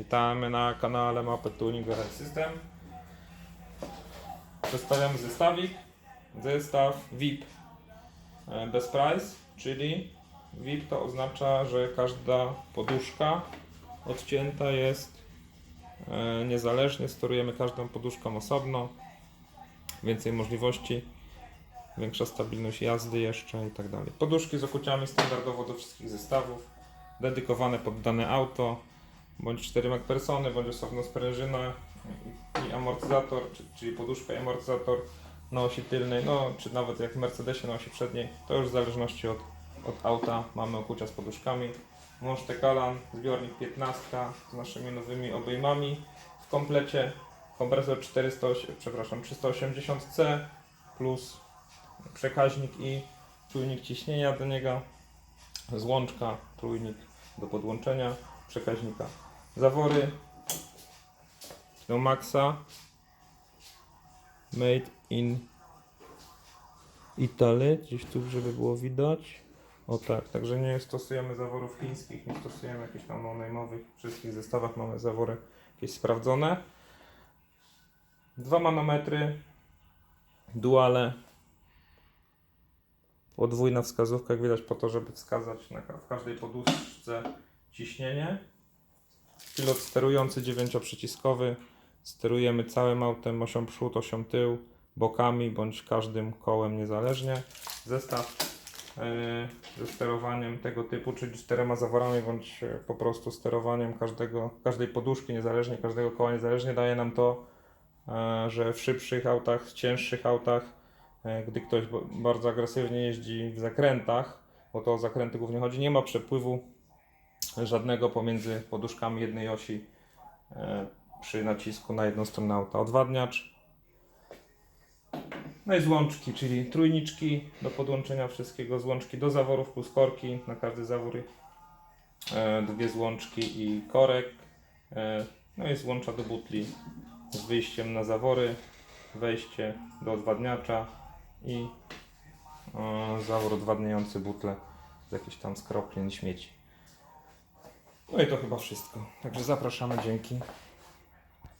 Witamy na kanale Mapy Tuning Garage System. Przedstawiamy zestawik. Zestaw VIP e, bez price, czyli VIP to oznacza, że każda poduszka odcięta jest e, niezależnie. Sterujemy każdą poduszką osobno. Więcej możliwości, większa stabilność jazdy jeszcze i tak dalej. Poduszki z okuciami standardowo do wszystkich zestawów, dedykowane pod dane auto, bądź 4 McPhersony, bądź osobno sprężyna i, amortyzator, czy, czyli poduszka i amortyzator na osi tylnej, no czy nawet jak w Mercedesie na osi przedniej, to już w zależności od, od auta mamy okucia z poduszkami. Monte Kalan, zbiornik 15 z naszymi nowymi obejmami w komplecie, kompresor 400, przepraszam, 380C plus przekaźnik i czujnik ciśnienia do niego, złączka, trójnik do podłączenia przekaźnika. Zawory Maxa Made in Italy, gdzieś tu, żeby było widać. O tak, także nie stosujemy zaworów chińskich, nie stosujemy jakichś tam no-name'owych. W wszystkich zestawach mamy zawory jakieś sprawdzone. Dwa manometry, duale, podwójna wskazówka, jak widać po to, żeby wskazać na, w każdej poduszce ciśnienie. Pilot sterujący dziewięcioprzyciskowy. Sterujemy całym autem, osią przód, osią tył, bokami bądź każdym kołem niezależnie. Zestaw e, ze sterowaniem tego typu, czyli czterema zaworami bądź e, po prostu sterowaniem każdego, każdej poduszki niezależnie, każdego koła niezależnie daje nam to, e, że w szybszych autach, cięższych autach, gdy ktoś ba- bardzo agresywnie jeździ w zakrętach, bo to o zakręty głównie chodzi, nie ma przepływu żadnego pomiędzy poduszkami jednej osi e, przy nacisku na jedną stronę auta. Odwadniacz. No i złączki, czyli trójniczki do podłączenia wszystkiego, złączki do zaworów plus korki na każdy zawór. E, dwie złączki i korek. E, no i złącza do butli z wyjściem na zawory, wejście do odwadniacza i zawór odwadniający butle z jakichś tam skroplin śmieci. No i to chyba wszystko. Także zapraszamy, dzięki.